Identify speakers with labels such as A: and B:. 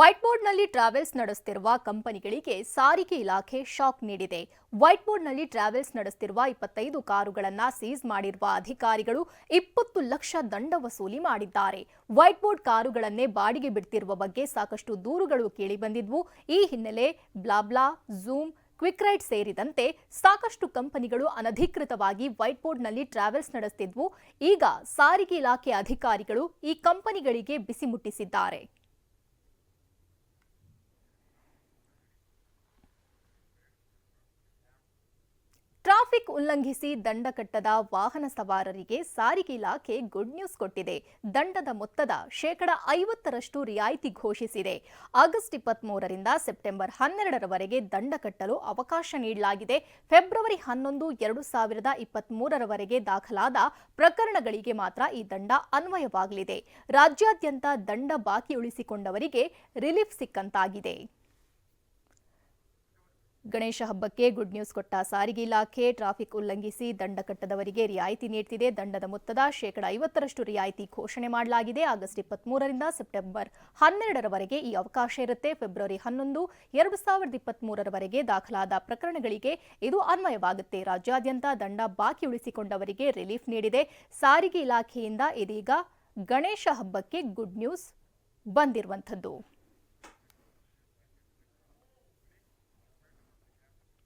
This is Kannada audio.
A: ವೈಟ್ ಬೋರ್ಡ್ನಲ್ಲಿ ಟ್ರಾವೆಲ್ಸ್ ನಡೆಸುತ್ತಿರುವ ಕಂಪನಿಗಳಿಗೆ ಸಾರಿಗೆ ಇಲಾಖೆ ಶಾಕ್ ನೀಡಿದೆ. ವೈಟ್ ಬೋರ್ಡ್ನಲ್ಲಿ ಟ್ರಾವೆಲ್ಸ್ ನಡೆಸುತ್ತಿರುವ ಇಪ್ಪತ್ತೈದು ಕಾರುಗಳನ್ನು ಸೀಸ್ ಮಾಡಿರುವ ಅಧಿಕಾರಿಗಳು ಇಪ್ಪತ್ತು ಲಕ್ಷ ದಂಡ ವಸೂಲಿ ಮಾಡಿದ್ದಾರೆ. ವೈಟ್ ಬೋರ್ಡ್ ಕಾರುಗಳನ್ನೇ ಬಾಡಿಗೆ ಬಿಡ್ತಿರುವ ಬಗ್ಗೆ ಸಾಕಷ್ಟು ದೂರುಗಳು ಕೇಳಿಬಂದಿದ್ವು. ಈ ಹಿನ್ನೆಲೆ ಬ್ಲಾಬ್ಲಾ, ಝೂಮ್ ಕ್ವಿಕ್ ರೈಡ್ ಸೇರಿದಂತೆ ಸಾಕಷ್ಟು ಕಂಪನಿಗಳು ಅನಧಿಕೃತವಾಗಿ ವೈಟ್ ಬೋರ್ಡ್ನಲ್ಲಿ ಟ್ರಾವೆಲ್ಸ್ ನಡೆಸುತ್ತಿದ್ವು ಈಗ ಸಾರಿಗೆ ಇಲಾಖೆ ಅಧಿಕಾರಿಗಳು ಈ ಕಂಪನಿಗಳಿಗೆ ಬಿಸಿ ಮುಟ್ಟಿಸಿದ್ದಾರೆ. ಟ್ರಾಫಿಕ್ ಉಲ್ಲಂಘಿಸಿ ದಂಡ ಕಟ್ಟದ ವಾಹನ ಸವಾರರಿಗೆ ಸಾರಿಗೆ ಇಲಾಖೆ ಗುಡ್ ನ್ಯೂಸ್ ಕೊಟ್ಟಿದೆ. ದಂಡದ ಮೊತ್ತದ ಶೇಕಡ ಐವತ್ತರಷ್ಟು ರಿಯಾಯಿತಿ ಘೋಷಿಸಿದೆ. ಆಗಸ್ಟ್ ಇಪ್ಪತ್ಮೂರರಿಂದ ಸೆಪ್ಟೆಂಬರ್ ಹನ್ನೆರಡರವರೆಗೆ ದಂಡ ಕಟ್ಟಲು ಅವಕಾಶ ನೀಡಲಾಗಿದೆ. ಫೆಬ್ರವರಿ ಹನ್ನೊಂದು, ಎರಡು ಸಾವಿರದ ಇಪ್ಪತ್ಮೂರರವರೆಗೆ ದಾಖಲಾದ ಪ್ರಕರಣಗಳಿಗೆ ಮಾತ್ರ ಈ ದಂಡ ಅನ್ವಯವಾಗಲಿದೆ. ರಾಜ್ಯಾದ್ಯಂತ ದಂಡ ಬಾಕಿ ಉಳಿಸಿಕೊಂಡವರಿಗೆ ರಿಲೀಫ್ ಸಿಕ್ಕಂತಾಗಿದೆ. ಗಣೇಶ ಹಬ್ಬಕ್ಕೆ ಗುಡ್ ನ್ಯೂಸ್ ಕೊಟ್ಟ ಸಾರಿಗೆ ಇಲಾಖೆ ಟ್ರಾಫಿಕ್ ಉಲ್ಲಂಘಿಸಿ ದಂಡ ಕಟ್ಟದವರಿಗೆ ರಿಯಾಯಿತಿ ನೀಡುತ್ತಿದೆ ದಂಡದ ಮೊತ್ತದ ಶೇಕಡ ಐವತ್ತರಷ್ಟು ರಿಯಾಯಿತಿ ಘೋಷಣೆ ಮಾಡಲಾಗಿದೆ. ಆಗಸ್ಟ್ ಇಪ್ಪತ್ಮೂರರಿಂದ ಸೆಪ್ಟೆಂಬರ್ ಹನ್ನೆರಡರವರೆಗೆ ಈ ಅವಕಾಶ ಇರುತ್ತೆ. ಫೆಬ್ರವರಿ ಹನ್ನೊಂದು, ಎರಡು ಸಾವಿರದ ಇಪ್ಪತ್ಮೂರರವರೆಗೆ ದಾಖಲಾದ ಪ್ರಕರಣಗಳಿಗೆ ಇದು ಅನ್ವಯವಾಗುತ್ತೆ. ರಾಜ್ಯಾದ್ಯಂತ ದಂಡ ಬಾಕಿ ಉಳಿಸಿಕೊಂಡವರಿಗೆ ರಿಲೀಫ್ ನೀಡಿದೆ. ಸಾರಿಗೆ ಇಲಾಖೆಯಿಂದ ಇದೀಗ ಗಣೇಶ ಹಬ್ಬಕ್ಕೆ ಗುಡ್ ನ್ಯೂಸ್ ಬಂದಿರುವಂಥದ್ದು.